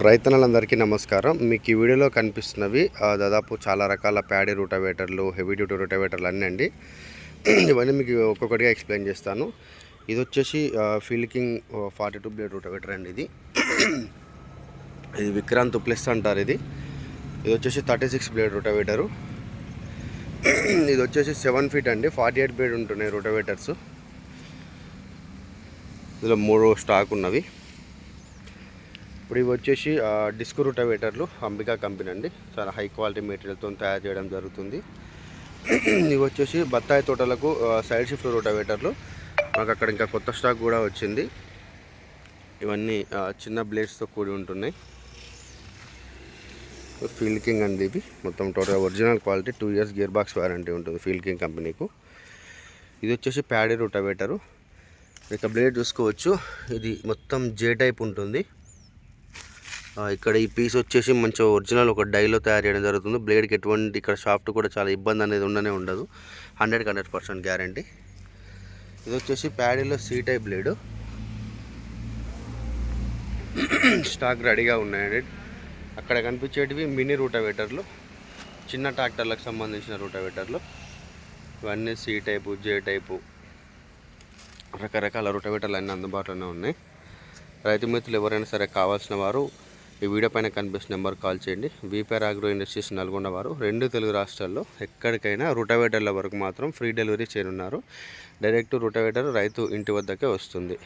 రైతన్నలందరికీ నమస్కారం. మీకు ఈ వీడియోలో కనిపిస్తున్నవి దాదాపు చాలా రకాల ప్యాడీ రూటవేటర్లు హెవీ డ్యూటీ రూటవేటర్లు అన్నీ అండి. ఇవన్నీ మీకు ఒక్కొక్కటిగా ఎక్స్ప్లెయిన్ చేస్తాను. ఇది వచ్చేసి Fieldking forty two blade rotavator అండి ఇది. ఇది విక్రాంత్ ప్లస్ అంటారు ఇది. ఇది వచ్చేసి థర్టీ సిక్స్ బ్లేడ్ రూటవేటరు. ఇది వచ్చేసి సెవెన్ ఫీట్ అండి. ఫార్టీ ఎయిట్ బ్లేడ్ ఉంటున్నాయి రూటవేటర్స్. ఇందులో మూడు స్టాక్ ఉన్నవి. ఇప్పుడు ఇవి వచ్చేసి డిస్క్ రూటవేటర్లు అంబికా కంపెనీ అండి. చాలా హై క్వాలిటీ మెటీరియల్తో తయారు చేయడం జరుగుతుంది. ఇవి వచ్చేసి బత్తాయి తోటలకు సైడ్ షిఫ్ట్ రూటవేటర్లు. మాకు అక్కడ ఇంకా కొత్త స్టాక్ కూడా వచ్చింది. ఇవన్నీ చిన్న బ్లేడ్స్తో కూడి ఉంటున్నాయి. ఫీల్డ్ కింగ్ అండి ఇవి. మొత్తం total original quality two years gear box warranty ఉంటుంది ఫీల్డ్ కింగ్ కంపెనీకు. ఇది వచ్చేసి ప్యాడీ రూటవేటరు. ఇక బ్లేడ్ చూసుకోవచ్చు. ఇది మొత్తం జే టైప్ ఉంటుంది. ఇక్కడ ఈ పీస్ వచ్చేసి మంచి ఒరిజినల్ ఒక డైలో తయారు చేయడం జరుగుతుంది. బ్లేడ్కి ఎటువంటి ఇక్కడ షాఫ్ట్ కూడా చాలా ఇబ్బంది అనేది ఉండనే ఉండదు. హండ్రెడ్కి హండ్రెడ్ పర్సెంట్ గ్యారంటీ ఇది వచ్చేసి ప్యాడీలో సీ టైప్ బ్లేడు స్టాక్ రెడీగా ఉన్నాయండి. అక్కడ కనిపించేటివి మినీ రూటవేటర్లు చిన్న ట్రాక్టర్లకు సంబంధించిన రూటవేటర్లు ఇవన్నీ సీ టైపు జే టైపు రకరకాల రూటవేటర్లు అన్నీ అందుబాటులోనే ఉన్నాయి. రైతు మిత్రులు ఎవరైనా సరే కావాల్సిన వారు ఈ వీడియో పైన కనిపిస్తున్న నెంబర్ కాల్ చేయండి. వీపేర్ ఆగ్రో ఇండస్ట్రీస్ నల్గొండ వారు. రెండు తెలుగు రాష్ట్రాల్లో ఎక్కడికైనా రూటవేటర్ల వరకు మాత్రం ఫ్రీ డెలివరీ చేయనున్నారు. డైరెక్ట్ రూటవేటర్ రైతు ఇంటి వద్దకే వస్తుంది.